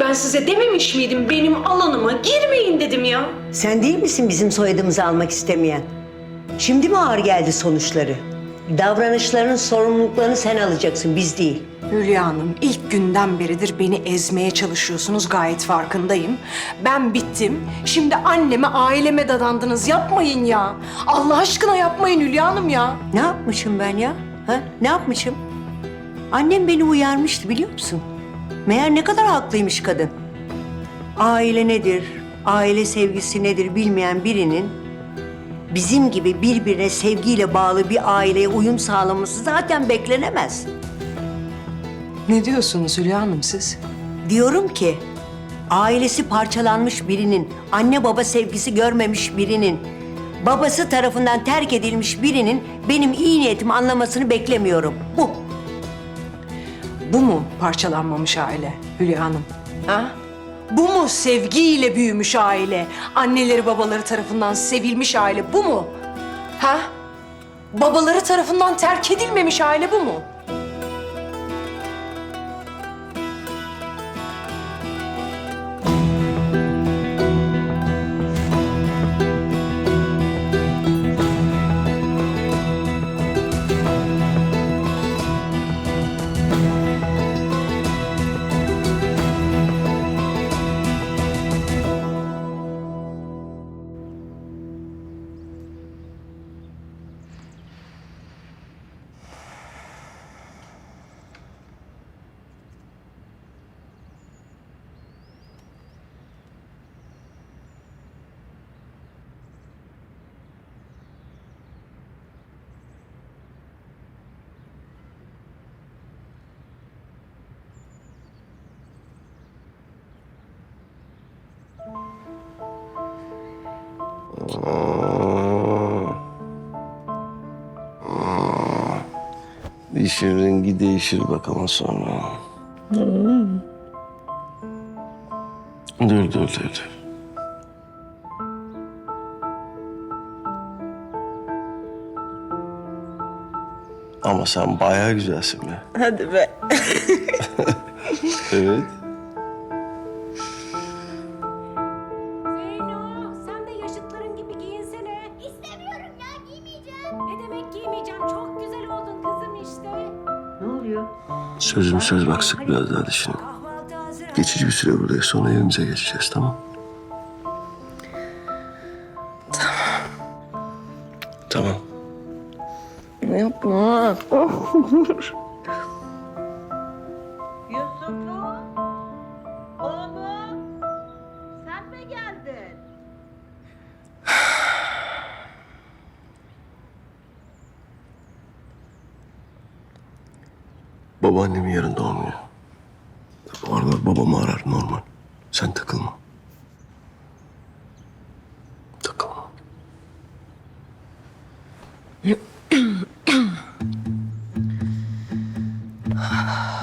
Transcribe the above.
Ben size dememiş miydim benim alanıma girmeyin dedim ya. Sen değil misin bizim soyadımızı almak istemeyen? Şimdi mi ağır geldi sonuçları? Davranışlarının sorumluluklarını sen alacaksın, biz değil. Hülya Hanım ilk günden beridir beni ezmeye çalışıyorsunuz gayet farkındayım. Ben bittim. Şimdi anneme aileme dadandınız yapmayın ya. Allah aşkına yapmayın Hülya Hanım ya. Ne yapmışım ben ya? Ha? Ne yapmışım? Annem beni uyarmıştı biliyor musun? Meğer ne kadar haklıymış kadın. Aile nedir, aile sevgisi nedir bilmeyen birinin bizim gibi birbirine sevgiyle bağlı bir aileye uyum sağlaması zaten beklenemez. Ne diyorsunuz Hülya Hanım siz? Diyorum ki ailesi parçalanmış birinin, anne baba sevgisi görmemiş birinin, babası tarafından terk edilmiş birinin benim iyi niyetimi anlamasını beklemiyorum. Bu. Bu mu parçalanmamış aile Hülya Hanım? Ha? Bu mu sevgiyle büyümüş aile? Anneleri babaları tarafından sevilmiş aile bu mu? Ha? Babaları tarafından terk edilmemiş aile bu mu? İşin rengi değişir bak ama sonra. Dur dur dur dur. Ama sen bayağı güzelsin be. Hadi be. Evet. Çok güzel oldun kızım işte. Ne oluyor? Sözüm söz bak sık biraz daha hazır. Geçici bir süre buradayız sonra evimize geçeceğiz tamam? Tamam. Yapma. Babaannemin yarın doğum günü. Arlar babamı arar normal. Sen takılma. Takılma.